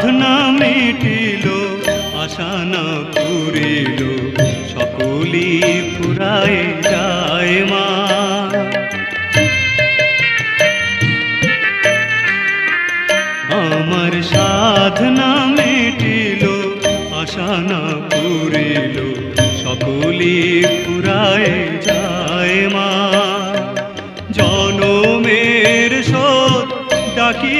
সাধনা মিটিল, আশা না পুরিল সকলি ফুরায় যায় মা। আমার সাধনা মিটিল, আশা না পুরিল সকলি ফুরায় যায় মা। জনমের শোধ ডাকি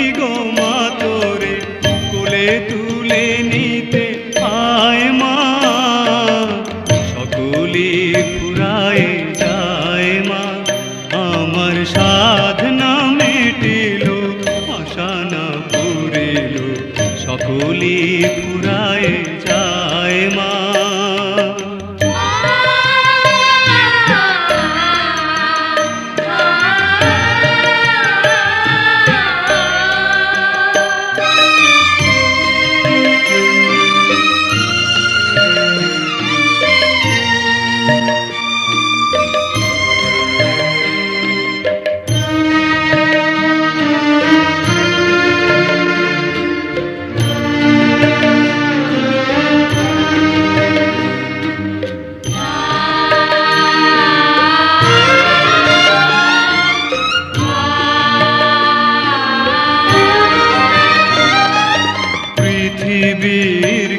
সকলি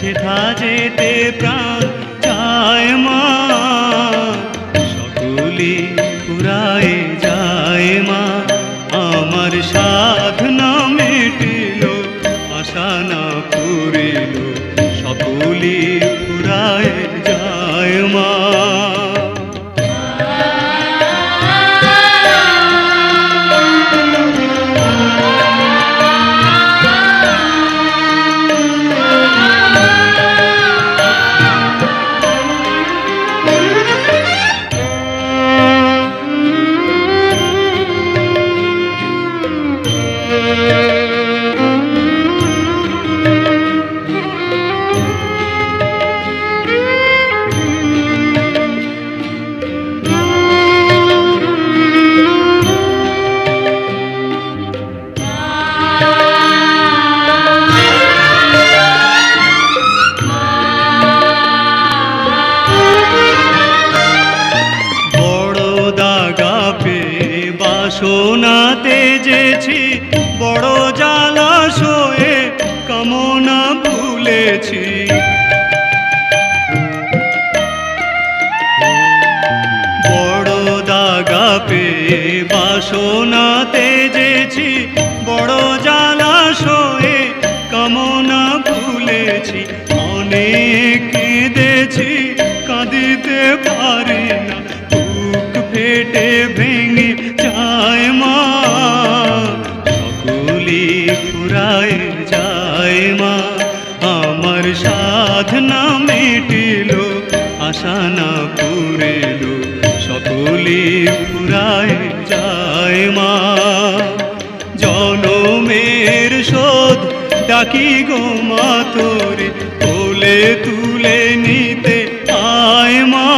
সেথা যেতে প্রাণ চায় মা। সকলে পুরায় যায় মা। আমার সাধনা মেটিল, আশা না পুরিল, সকলে পুরায় বাসনাতে যেছি, বড় জালাশয়ে কামনা ভুলেছি বড় দাগা পে বাসনাতে যেছি, বড় জালাশয়ে কামনা ভুলেছি অনেক কেঁদেছি কাঁদিতে পারি না, বুক ফেটে ভেঙে ফুরায় যায় মা। আমার সাধনা মেটিল, আশা না পুরিল সকলি ফুরায় যায় মা। জনমের শোধ ডাকি গো মা তোরে, কোলে তুলে নিতে আয় মা।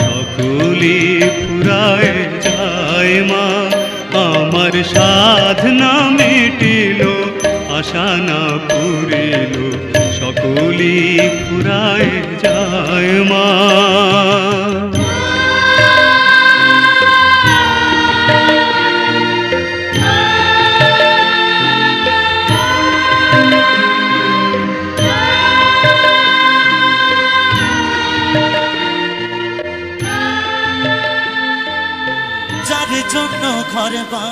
সকলি ফুরায় যায় মা। আমার সাধনা পাশানা পুরেল সকলি পুরায় যায় মা। ঘরে বা